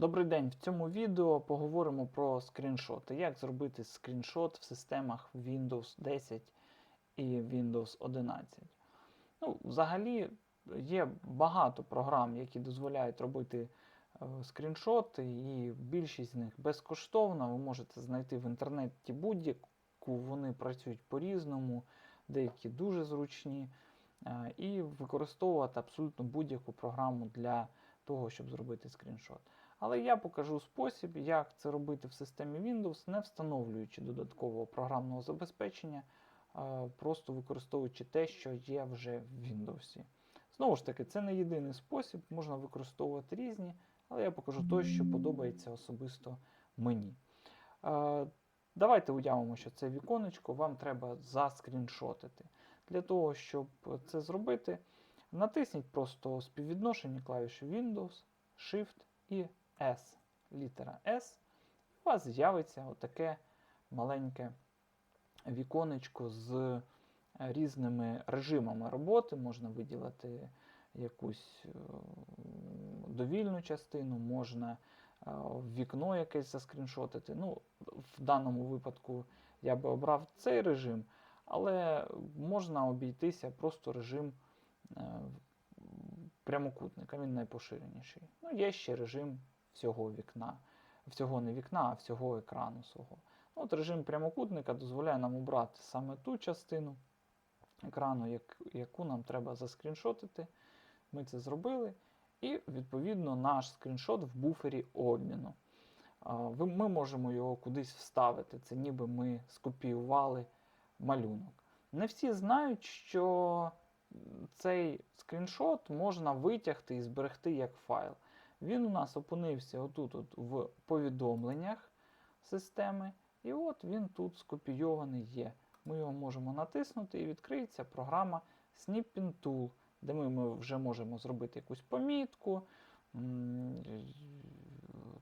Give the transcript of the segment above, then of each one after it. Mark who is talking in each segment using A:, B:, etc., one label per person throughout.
A: Добрий день! В цьому відео поговоримо про скріншоти. Як зробити скріншот в системах Windows 10 і Windows 11. Ну, Взагалі є багато програм, які дозволяють робити е, скріншоти, і більшість з них безкоштовна. Ви можете знайти в інтернеті будь-яку, вони працюють по-різному, деякі дуже зручні, е, і використовувати абсолютно будь-яку програму для того, щоб зробити скріншот. Але я покажу спосіб, як це робити в системі Windows, не встановлюючи додаткового програмного забезпечення, просто використовуючи те, що є вже в Windows. Знову ж таки, це не єдиний спосіб, можна використовувати різні, але я покажу той, що подобається особисто мені. Е, Давайте уявимо, що це віконечко вам треба заскріншотити. Для того, щоб це зробити, натисніть просто співвідношення клавіші Windows, Shift і S, літера S, у вас з'явиться отаке маленьке віконечко з різними режимами роботи. Можна виділити якусь е, довільну частину, можна е, вікно якесь заскріншотити. Ну, В даному випадку я би обрав цей режим, але можна обійтися просто режим е, прямокутника, він найпоширеніший. Ну, є ще режим всього вікна, всього не вікна, а всього екрану свого. Ну, От Режим прямокутника дозволяє нам обрати саме ту частину екрану, як, яку нам треба заскріншотити. Ми це зробили. І, відповідно, наш скріншот в буфері обміну. Ми можемо його кудись вставити. Це ніби ми скопіювали малюнок. Не всі знають, що цей скріншот можна витягти і зберегти як файл. Він у нас опинився отут от в повідомленнях системи, і от він тут скопійований є. Ми його можемо натиснути і відкриється програма Snipping Tool, де ми, вже можемо зробити якусь помітку,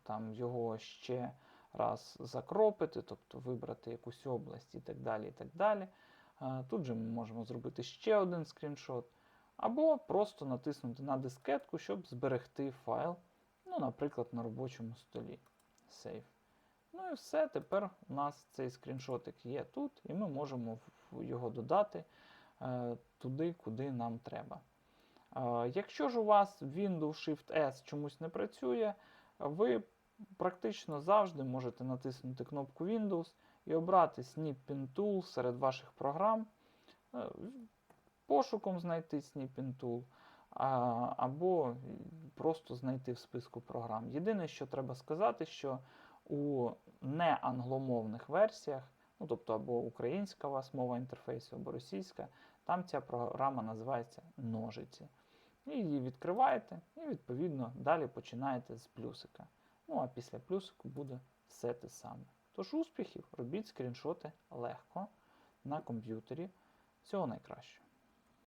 A: там його ще раз закропити, тобто вибрати якусь область і так далі. і так далі. Тут же ми можемо зробити ще один скріншот, або просто натиснути на дискетку, щоб зберегти файл, ну, наприклад, на робочому столі. Save. Ну і все, тепер у нас цей скріншотик є тут, і ми можемо його додати е, туди, куди нам треба. Е, якщо ж у вас Windows Shift S чомусь не працює, ви практично завжди можете натиснути кнопку Windows і обрати Snipping Tool серед ваших програм, е, пошуком знайти Snipping Tool, або просто знайти в списку програм. Єдине, що треба сказати, що у неангломовних версіях, ну тобто або українська у вас мова інтерфейсу, або російська, там ця програма називається ножиці. І її відкриваєте, і відповідно далі починаєте з плюсика. Ну а після плюсику буде все те саме. Тож успіхів, робіть скріншоти легко на комп'ютері. Всього найкращого.